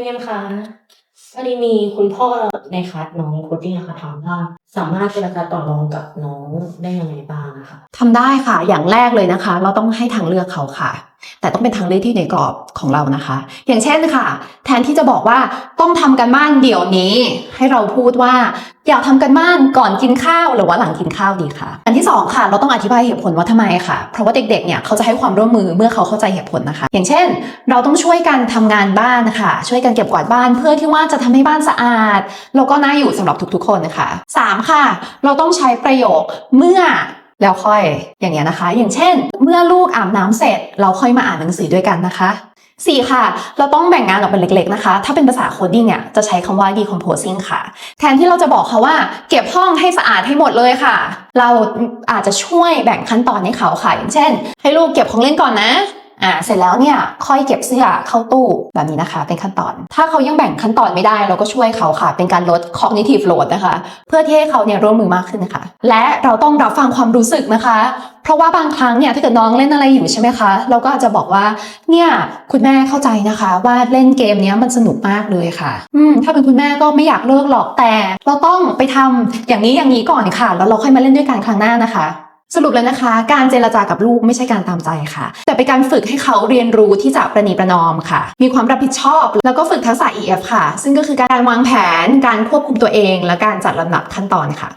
คุณเอ็มคะพอดีมีคุณพ่อในคลาสน้องโคดดิ้งอะค่ะถามว่าสามารถเจรจาต่อรองกับน้องได้ยังไงบ้างนะคะ ทำได้ค่ะ อย่างแรกเลยนะคะ เราต้องให้ทางเลือกเขาค่ะ แต่ต้องเป็นทางเลือกที่ในกรอบของเรานะคะ อย่างเช่นค่ะ แทนที่จะบอกว่าต้องทำกันบ้านเดี๋ยวนี้ ให้เราพูดว่าอยากทำกันบ้านก่อนกินข้าวหรือว่าหลังกินข้าวดีค่ะอันที่สองค่ะ เราต้องอธิบายเหตุผลว่าทำไมค่ะ เพราะว่าเด็กๆเนี่ยเขาจะให้ความร่วมมือเมื่อเขาเข้าใจเหตุผลนะคะ อย่างเช่น เราต้องช่วยกันทำงานบ้านนะคะช่วยกันเก็บกวาดบ้านเพื่อที่ว่าจะทำให้บ้านสะอาดแล้วก็น่าอยู่สำหรับทุกๆ คนนะคะสามค่ะ เราต้องใช้ประโยคเมื่อ แล้วค่อยอย่างเงี้ยนะคะ อย่างเช่น เมื่อลูกอาบน้ำเสร็จ เราค่อยมาอ่านหนังสือด้วยกันนะคะสี่ค่ะ เราต้องแบ่งงานออกเป็นเล็กๆนะคะ ถ้าเป็นภาษาโคดดิ้งเนี่ยจะใช้คำว่า decomposing ค่ะ แทนที่เราจะบอกเขาว่า เก็บห้องให้สะอาดให้หมดเลยค่ะ เราอาจจะช่วยแบ่งขั้นตอนให้เขาค่ะอย่างเช่น ให้ลูกเก็บของเล่นก่อนนะ อ่าเสร็จแล้วเนี่ยค่อยเก็บเสื้อเข้าตู้แบบนี้นะคะ เป็นขั้นตอน ถ้าเขายังแบ่งขั้นตอนไม่ได้เราก็ช่วยเขาค่ะ เป็นการลด cognitive load นะคะ เพื่อที่ให้เขาเนี่ยร่วมมือมากขึ้นนะคะ และเราต้องรับฟังความรู้สึกนะคะ เพราะว่าบางครั้งเนี่ยถ้าเกิดน้องเล่นอะไรอยู่ใช่ไหมคะ เราก็อาจจะบอกว่าเนี่ยคุณแม่เข้าใจนะคะ ว่าเล่นเกมเนี้ยมันสนุกมากเลยค่ะ อืมถ้าเป็นคุณแม่ก็ไม่อยากเลิกหรอกแต่ เราต้องไปทำอย่างนี้อย่างนี้ก่อนค่ะ แล้วเราค่อยมาเล่นด้วยกันครั้งหน้านะคะ สรุปเลยนะคะ การเจรจากับลูกไม่ใช่การตามใจค่ะ แต่เป็นการฝึกให้เขาเรียนรู้ที่จะประนีประนอมค่ะ มีความรับผิดชอบ แล้วก็ฝึกทักษะ EF ค่ะ ซึ่งก็คือการวางแผน การควบคุมตัวเอง และการจัดลำดับขั้นตอนค่ะ